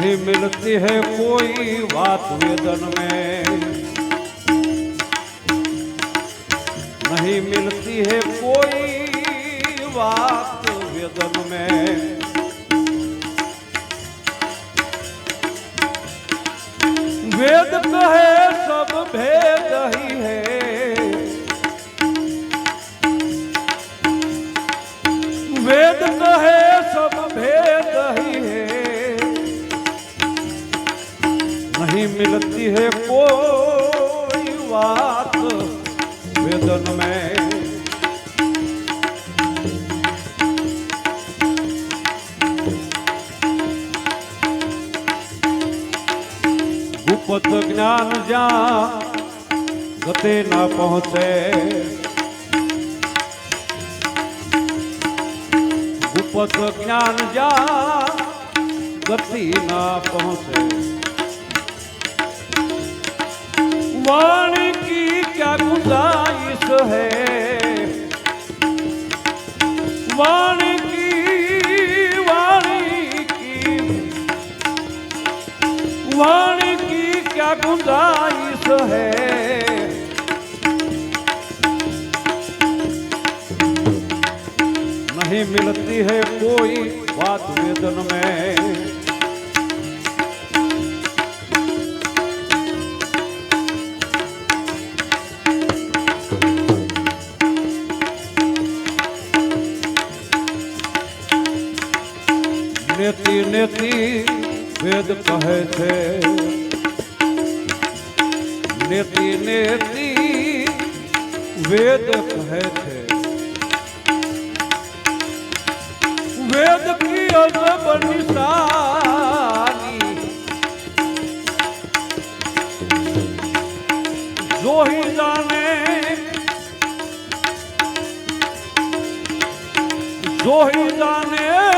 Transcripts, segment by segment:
नहीं मिलती है कोई बात वेदन में। नहीं मिलती है कोई बात वेदन में। वेद कहे सब भेद ही है। है कोई बात वेदन में। गुप्त ज्ञान जा, गते ना पहुँचे। गुप्त ज्ञान जा, गति ना पहुँचे। वाणी की क्या गुंजाइश है? वाणी की वाणी की वाणी की क्या गुंजाइश है? नहीं मिलती है कोई बात वेदन में। નેતિ વેદ કહે છે. નેતિ નેતિ વેદ કહે છે. વેદ કી અજબ નિશાની? જોહી જાને જોહી જાને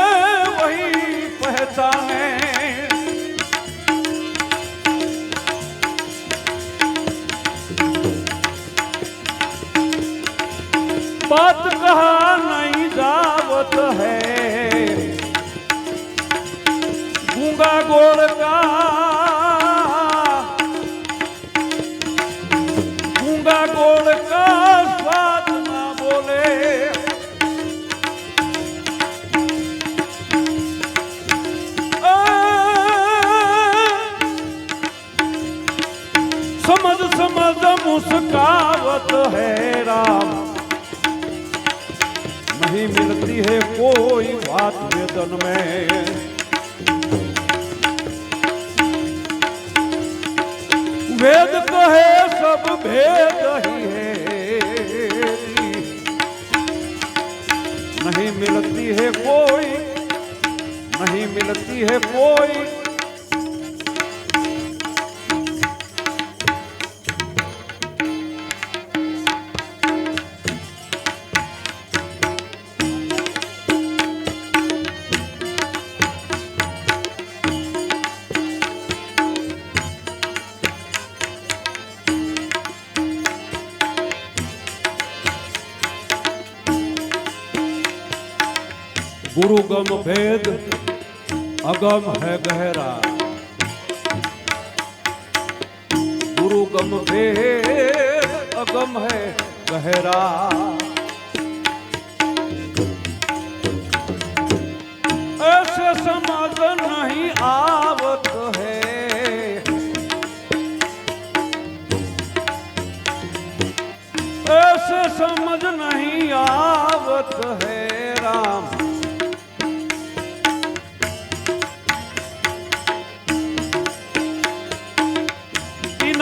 मुस्कावत है राम। नहीं मिलती है कोई बात वेदन में। वेद कहे सब भेद ही है। नहीं मिलती है कोई, नहीं मिलती है कोई गुरु गम भेद, अगम है गहरा। गुरु गम भेद, अगम है गहरा। ऐसे समझ नहीं आवत है। ऐसे समझ नहीं आवत है, राम।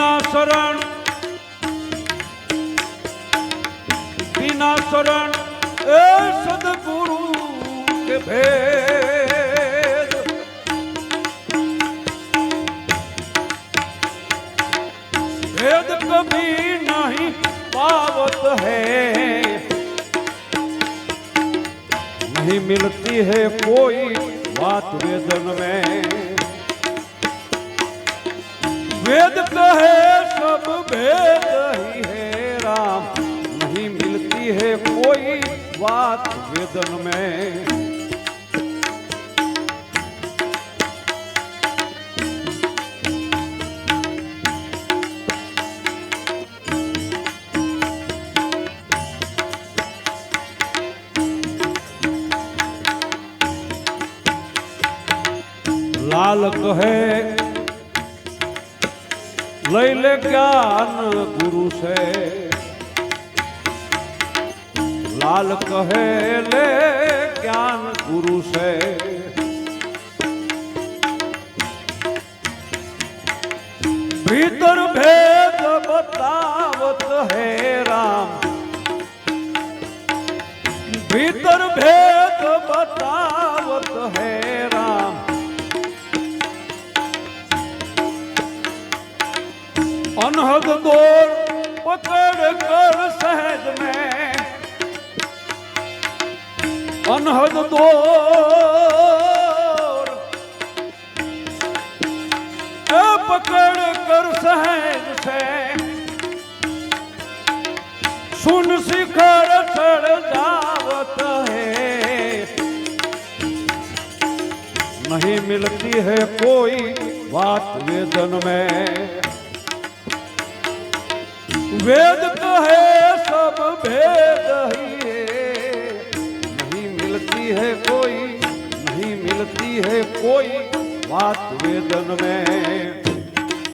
बिना शरण बिना शरण ए सदगुरु के भेद। भेद कभी नहीं पावत है। नहीं मिलती है कोई बात वेदन में। वेद कहे, सब भेद ही है राम। नहीं मिलती है कोई बात वेदन में। लाल कहे લઈ લે જ્ઞાન ગુરુ છે લાલ કહે લે જ્ઞાન ગુરુ છે ભીતર ભેદ બતાવત હે રામ ભીતર ભેદ બતાવત હે अनहद दौर पकड़ कर सहज में। अनहद दौर पकड़ कर सहज से। सुन शिखर चढ़ जावत है। नहीं मिलती है कोई बात वेदन में। कोई नहीं मिलती है कोई बात वेदन में